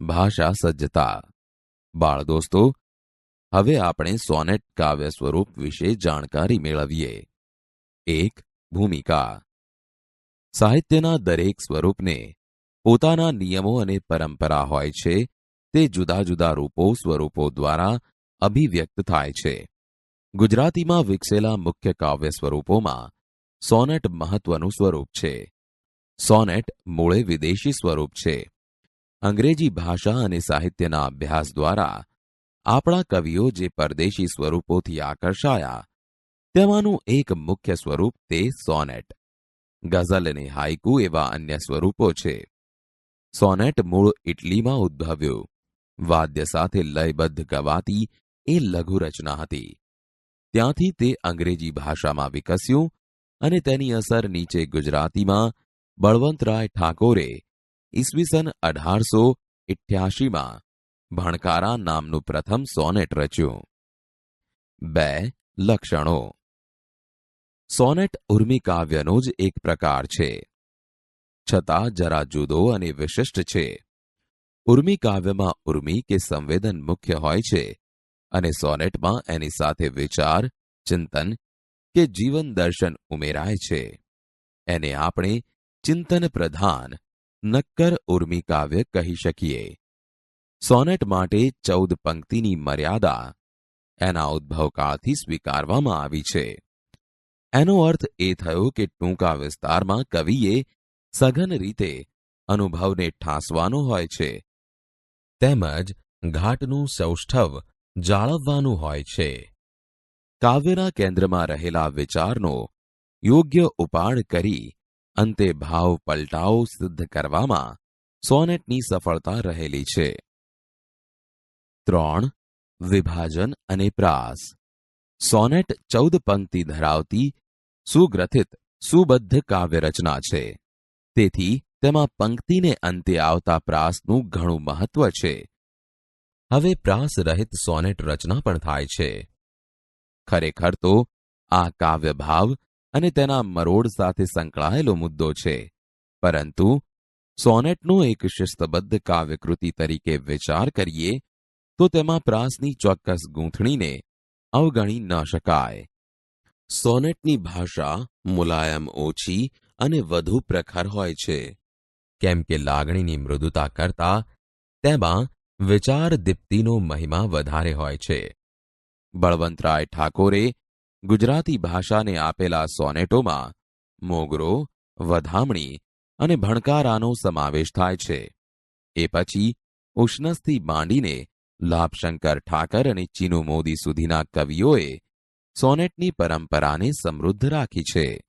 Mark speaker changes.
Speaker 1: ભાષા સજ્જતા. બાળ દોસ્તો, હવે આપણે સોનેટ કાવ્ય સ્વરૂપ વિશે જાણકારી મેળવીએ. એક, ભૂમિકા. સાહિત્યના દરેક સ્વરૂપને પોતાના નિયમો અને પરંપરા હોય છે, તે જુદા જુદા રૂપો સ્વરૂપો દ્વારા અભિવ્યક્ત થાય છે. ગુજરાતીમાં વિકસેલા મુખ્ય કાવ્ય સ્વરૂપોમાં સોનેટ મહત્વનું સ્વરૂપ છે. સોનેટ મૂળે વિદેશી સ્વરૂપ છે. અંગ્રેજી ભાષા અને સાહિત્યના અભ્યાસ દ્વારા આપણા કવિઓ જે પરદેશી સ્વરૂપોથી આકર્ષાયા, તેમાંનું એક મુખ્ય સ્વરૂપ તે સોનેટ. ગઝલ અને હાઇકુ એવા અન્ય સ્વરૂપો છે. સોનેટ મૂળ ઇટલીમાં ઉદ્ભવ્યું. વાદ્ય સાથે લયબદ્ધ ગવાતી એ લઘુ રચના હતી. ત્યાંથી તે અંગ્રેજી ભાષામાં વિકસ્યું અને તેની અસર નીચે ગુજરાતીમાં બળવંતરાય ઠાકોરે ઈસવીસન અઢારસો ઇઠ્યાસીમાં ભણકારા નામનું પ્રથમ સોનેટ રચ્યું. બે લક્ષણો. સોનેટ ઉર્મી કાવ્યનો જ એક પ્રકાર છે. છતાં જરા જુદો અને વિશિષ્ટ છે. ઉર્મી કાવ્યમાં ઉર્મી કે સંવેદન મુખ્ય હોય છે અને સોનેટમાં એની સાથે વિચાર, ચિંતન કે જીવન દર્શન ઉમેરાય છે. એને આપણે ચિંતન પ્રધાન નક્કર ઉર્મી કાવ્ય કહી શકીએ. સોનેટ માટે ચૌદ પંક્તિની મર્યાદા એના ઉદ્ભવકાળથી સ્વીકારવામાં આવી છે. એનો અર્થ એ થયો કે ટૂંકા વિસ્તારમાં કવિએ સઘન રીતે અનુભવને ઠાંસવાનો હોય છે, તેમજ ઘાટનું સૌષ્ઠવ જાળવવાનું હોય છે. કાવ્યના કેન્દ્રમાં રહેલા વિચારનો યોગ્ય ઉપાડ કરી અંતે ભાવ પલટાવ સિદ્ધ કરવામાં સોનેટની સફળતા રહેલી છે. ત્રણ, વિભાજન અને પ્રાસ. સોનેટ ચૌદ પંક્તિ ધરાવતી સુગ્રથિત, સુબદ્ધ કાવ્યરચના છે. તેથી તેમાં પંક્તિને અંતે આવતા પ્રાસનું ઘણું મહત્વ છે. હવે પ્રાસ રહિત સોનેટ રચના પણ થાય છે. ખરેખર તો આ કાવ્યભાવ અને તેના મરોડ સાથે સંકળાયેલો મુદ્દો છે. પરંતુ, સોનેટનો એક શિસ્તબદ્ધ કાવ્યકૃતિ તરીકે વિચાર કરીએ, તો તેમાં પ્રાસની ચોક્કસ ગૂંથણીને અવગણી ન શકાય. સોનેટની ભાષા મુલાયમ ઓછી અને વધુ પ્રખર હોય છે. કેમ કે લાગણીની મૃદુતા કરતા તેમાં વિચાર દીપ્તિનો મહિમા વધારે હોય છે. બળવંતરાય ઠાકોરે ગુજરાતી ભાષાને આપેલા સોનેટોમાં મોગરો, વધામણી અને ભણકારાનો સમાવેશ થાય છે. એ પછી ઉષ્ણસથી માંડીને લાભશંકર ઠાકર અને ચીનુ મોદી સુધીના કવિઓએ સોનેટની પરંપરાને સમૃદ્ધ રાખી છે.